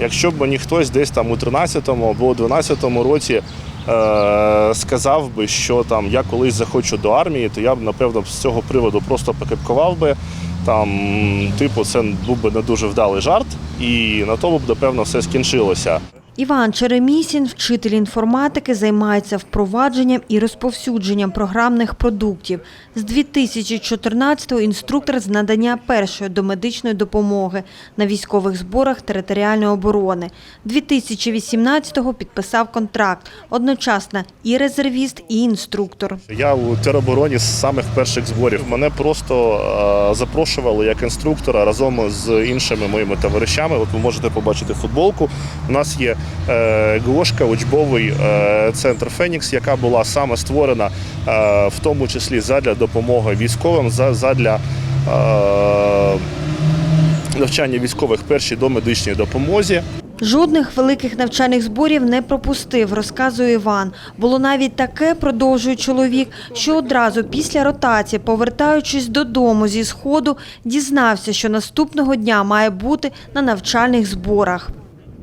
Якщо б мені хтось десь там у 13-му або у 12-му році е, сказав би, що там я колись захочу до армії, то я б напевно з цього приводу просто покипкував би. Там, типу, це був би не дуже вдалий жарт, і на тому б, напевно, все скінчилося. Іван Черемісін, вчитель інформатики, займається впровадженням і розповсюдженням програмних продуктів. З 2014-го інструктор з надання першої домедичної допомоги на військових зборах територіальної оборони. 2018-го підписав контракт. Одночасно і резервіст, і інструктор. Я у теробороні з самих перших зборів. Мене просто е, запрошували як інструктора разом з іншими моїми товаришами. От ви можете побачити футболку. У нас є ГОшка, учбовий е, центр Фенікс, яка була саме створена е, в тому числі задля допомоги військовим, за- задля е, навчання військових першій домедичній допомозі. Жодних великих навчальних зборів не пропустив, розказує Іван. Було навіть таке, продовжує чоловік, що одразу після ротації, повертаючись додому зі сходу, дізнався, що наступного дня має бути на навчальних зборах.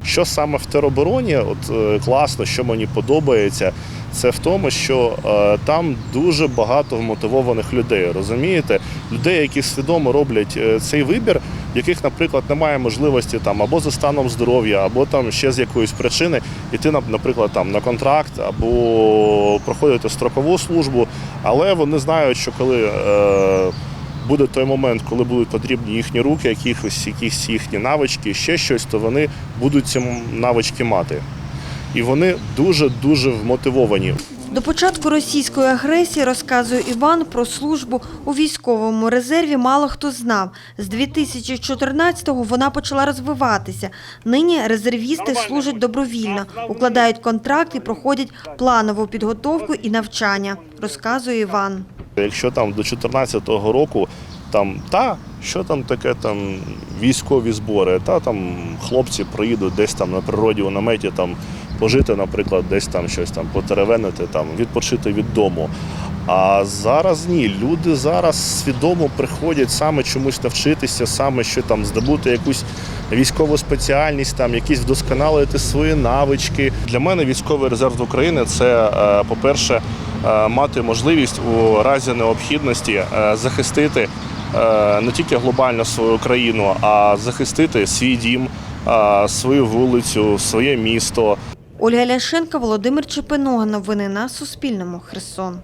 Що саме в теробороні, от е, класно, що мені подобається, це в тому, що е, там дуже багато мотивованих людей. Розумієте, людей, які свідомо роблять е, цей вибір, яких, наприклад, немає можливості там або за станом здоров'я, або там ще з якоїсь причини йти на- наприклад, там на контракт, або проходити строкову службу, але вони знають, що коли. Е, буде той момент, коли будуть потрібні їхні руки, якихось якісь їхні навички, ще щось, то вони будуть ці навички мати. І вони дуже дуже вмотивовані. До початку російської агресії, розказує Іван, про службу у військовому резерві мало хто знав. З 2014-го вона почала розвиватися. Нині резервісти служать добровільно, укладають контракт і проходять планову підготовку і навчання, розказує Іван. Якщо там до 2014 року там та що там таке, там військові збори, та там хлопці приїдуть десь там на природі у наметі там пожити, наприклад, десь там щось там потеревенити, там відпочити від дому. А зараз ні, люди зараз свідомо приходять саме чомусь навчитися, саме що там здобути якусь військову спеціальність, там якісь вдосконалити свої навички. Для мене військовий резерв України це, е, по-перше, мати можливість у разі необхідності е, захистити е, не тільки глобально свою країну, а захистити свій дім, е, свою вулицю, своє місто. Ольга Ляшенка, Володимир Чепинога. Новини на Суспільному. Херсон.